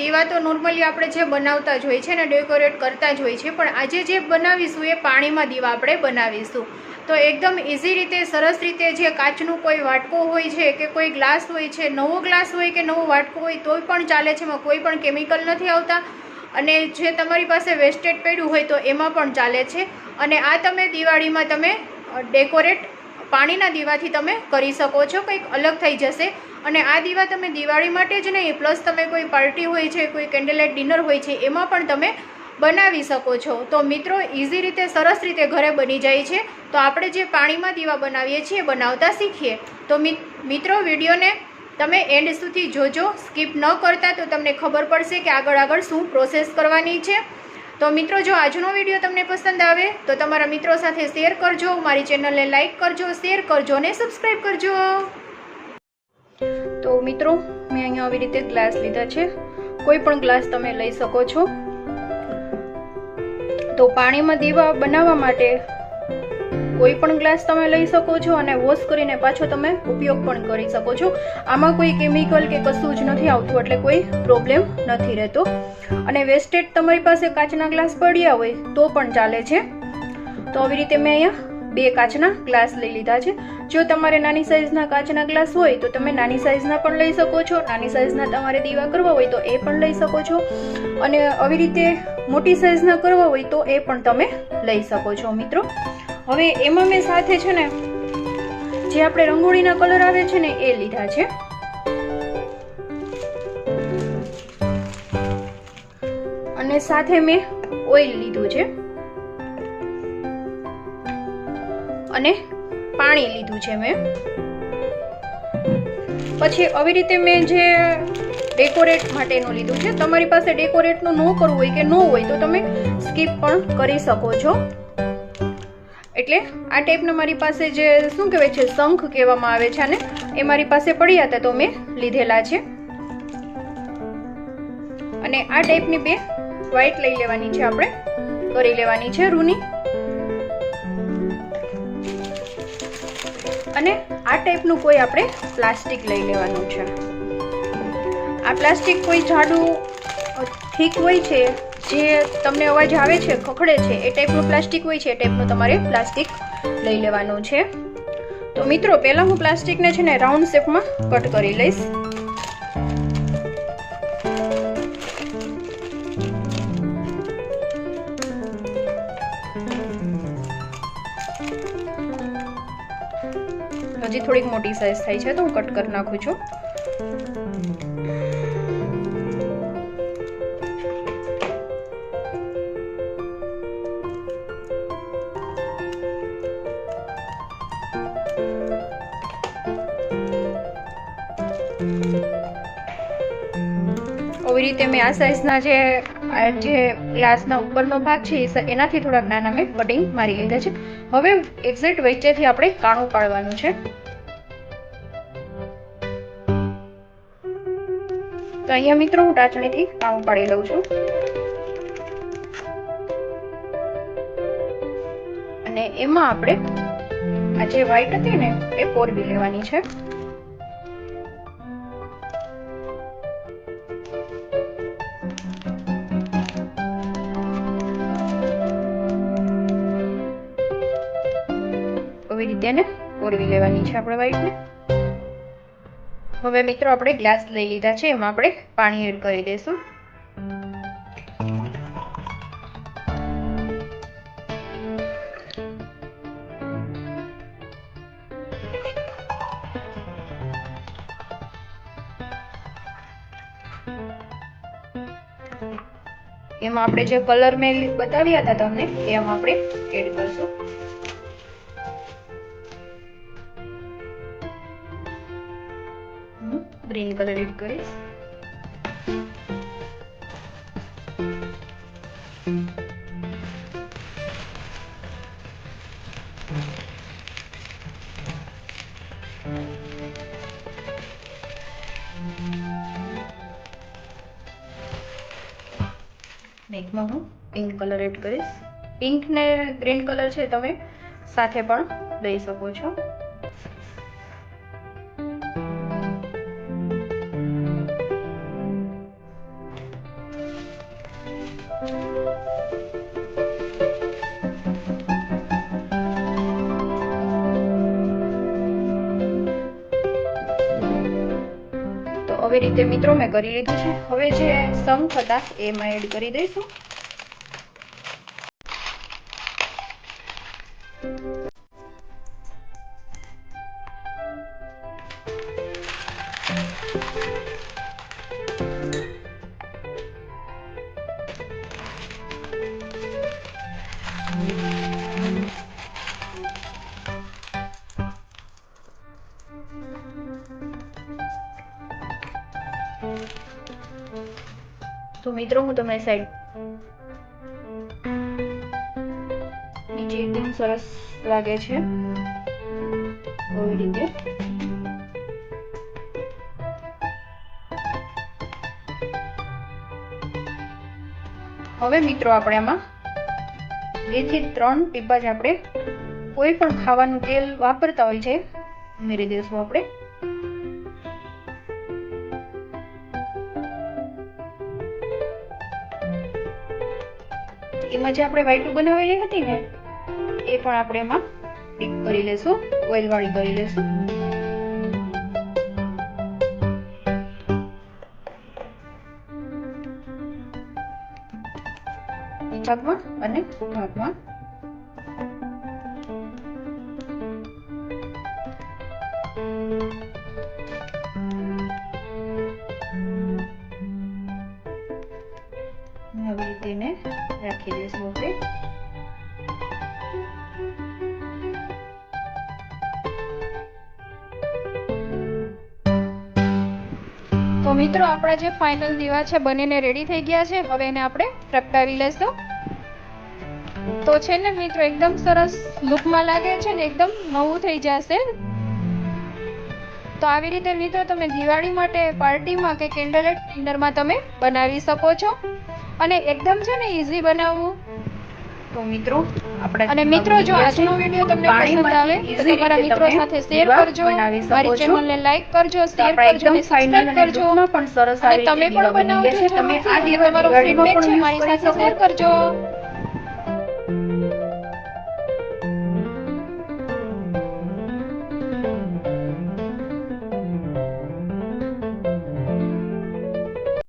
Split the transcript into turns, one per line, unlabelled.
દીવા તો નોર્મલી આપણે જે બનાવતા જ હોય છે ને ડેકોરેટ કરતા જ હોય છે, પણ આજે જે બનાવીશું એ પાણીમાં દીવા આપણે બનાવીશું. તો એકદમ ઇઝી રીતે, સરસ રીતે જે કાચનું કોઈ વાટકો હોય છે કે કોઈ ગ્લાસ હોય છે, નવો ગ્લાસ હોય કે નવો વાટકો હોય, તોય પણ ચાલે છે, એમાં કોઈ પણ કેમિકલ નથી આવતા. અને જે તમારી પાસે વેસ્ટેડ પડ્યું હોય તો એમાં પણ ચાલે છે. અને આ તમે દિવાળીમાં તમે ડેકોરેટ પાણીના દીવાથી તમે કરી શકો છો, કંઈક અલગ થઈ જશે. અને આ દીવા તમે દિવાળી માટે જ નહીં, પ્લસ તમે કોઈ પાર્ટી હોય છે, કોઈ કેન્ડલાઇટ ડિનર હોય છે, એમાં પણ તમે બનાવી શકો છો. તો મિત્રો ઇઝી રીતે, સરસ રીતે ઘરે બની જાય છે. તો આપણે જે પાણીમાં દીવા બનાવીએ છીએ બનાવતા શીખીએ. તો મિત્રો, વિડીયોને તમે એન્ડ સુધી જોજો. સ્કીપ ન કરતા તો તમને ખબર પડશે કે આગળ આગળ શું પ્રોસેસ કરવાની છે. તો મિત્રો, જો આજનો વીડિયો તમને પસંદ આવે, તો તમારા મિત્રો સાથે શેર કરજો, મારી ચેનલને લાઇક કરજો, શેર કરજો અને સબસ્ક્રાઈબ કરજો. તો મિત્રો, મેં અહીંયા આવી રીતે ગ્લાસ લીધા છે. કોઈ પણ ગ્લાસ તમે લઈ શકો છો. તો પાણીમાં દીવા બનાવવા માટે કોઈ પણ ગ્લાસ તમે લઈ શકો છો અને વોશ કરીને પાછો તમે ઉપયોગ પણ કરી શકો છો. આમાં કોઈ કેમિકલ કે કશું જ નથી આવતું, એટલે કોઈ પ્રોબ્લેમ નથી રહેતો. અને વેસ્ટેડ તમારી પાસે કાચના ગ્લાસ પડ્યા હોય તો પણ ચાલે છે. તો આવી રીતે મેં અહીંયા બે કાચના ગ્લાસ લઈ લીધા છે. જો તમારે નાની સાઇઝના કાચના ગ્લાસ હોય તો તમે નાની સાઇઝના પણ લઈ શકો છો. નાની સાઇઝના તમારે દીવા કરવા હોય તો એ પણ લઈ શકો છો. અને આવી રીતે મોટી સાઇઝના કરવા હોય તો એ પણ તમે લઈ શકો છો, મિત્રો. હવે એમાં મેં સાથે છે ને, જે આપણે રંગોળીના કલર આવે છે ને એ લીધા છે. અને સાથે મેં ઓઇલ લીધું છે. અને પાણી લીધું છે મેં. પછી આવી રીતે મેં જે ડેકોરેટ માટેનું લીધું છે, તમારી પાસે ડેકોરેટનું ન કરવું હોય કે ન હોય તો તમે સ્કીપ પણ કરી શકો છો. એટલે આ ટાઈપના મારી પાસે જે શું કહેવાય છે, શંખ કહેવામાં આવે છે અને એ મારી પાસે પડ્યા હતા તો મેં લીધેલા છે. અને આ ટાઈપની બે વ્હાઈટ લઈ લેવાની છે આપણે, કરી લેવાની છે રૂની. અને આ ટાઈપનું કોઈ આપણે પ્લાસ્ટિક લઈ લેવાનું છે. આ પ્લાસ્ટિક કોઈ જાડું ઠીક હોય છે જે તમને અવાજ આવે છે, ખખડે છે, એ ટાઈપનું પ્લાસ્ટિક હોય છે, એ ટાઈપનું તમારે પ્લાસ્ટિક લઈ લેવાનું છે. તો મિત્રો, પહેલાં હું પ્લાસ્ટિકને છે ને રાઉન્ડ શેપમાં કટ કરી લઈશ. હજી થોડીક મોટી સાઈઝ થાય છે, તો હું કટ કરી નાખું છું. આવી રીતે મેં આ સાઇઝના જે જે ગ્લાસના ઉપરનો ભાગ છે એનાથી થોડાક નાના મેં કટિંગ મારી લીધા છે. હવે એક્ઝેક્ટ વચ્ચેથી આપણે કાણું પાડવાનું છે. તો અહીંયા મિત્રો હું ટાચણીથી કાણું પાડી લઉં છું. અને એમાં આપણે આ જે વ્હાઈટ હતી ને, એ પોરવી લેવાની છે. આવી રીતે એને ઓરવી લેવાની છે આપણે વ્હાઈટને હવે મિત્રો આપણે ગ્લાસ લઈ લીધા છે, એમાં આપણે પાણી એડ કરી દઈશું. એમાં આપણે જે કલર મેં બતાવ્યા હતા તમને, એમાં આપણે એડ કરશું. ગ્રીન કલર એડ કરીશ નેકમાં હું પિંક કલર એડ કરીશ પિંક ને ગ્રીન કલર છે તમે સાથે પણ લઈ શકો છો. આવી રીતે મિત્રો મેં કરી લીધું છે. હવે જે સમ હતા એમાં એડ કરી દઈશું. તો મિત્રો હું તમને સાઈડ નીચે એકદમ સરસ લાગે છે. આવી રીતે. હવે મિત્રો આપણે આમાં બેથી ત્રણ ટીપા જ આપણે કોઈ પણ ખાવાનું તેલ વાપરતા હોય છે. ઉમેરી દઈશું આપણે. એમાં જે આપણે વાઈટું બનાવેલી હતી ને, એ પણ આપણે એમાં ડીપ કરી લેશું ઓઇલ વાળી કરી લેશું. ભાગમાં અને ભાગમાં અને તેને રાખી દઈશું આપણે. તો મિત્રો, આપણા જે ફાઇનલ દીવા છે, બનીને રેડી થઈ ગયા છે. હવે એને આપણે પ્રગટાવી લેશું. તો છે ને મિત્રો, એકદમ સરસ લુકમાં લાગે છે ને, એકદમ નવું થઈ જશે. તો આવી રીતે મિત્રો તમે દિવાળી માટે પાર્ટીમાં કે કેન્ડલ લાઇટ ડિનરમાં તમે બનાવી શકો છો. અને એકદમ છે ને ઈઝી બનાવવું. તો મિત્રો આપણે અને મિત્રો જો આજનો વીડિયો તમને પસંદ આવે તો તમારા મિત્રો સાથે શેર કરજો. મારી ચેનલને લાઈક કરજો શેર કરજો અને સબસ્ક્રાઇબ કરજો.
પણ સરસ
અને તમે પણ બનાવજો તમે આ તમારો ફીડબેક છે મારી સાથે શેર કરજો.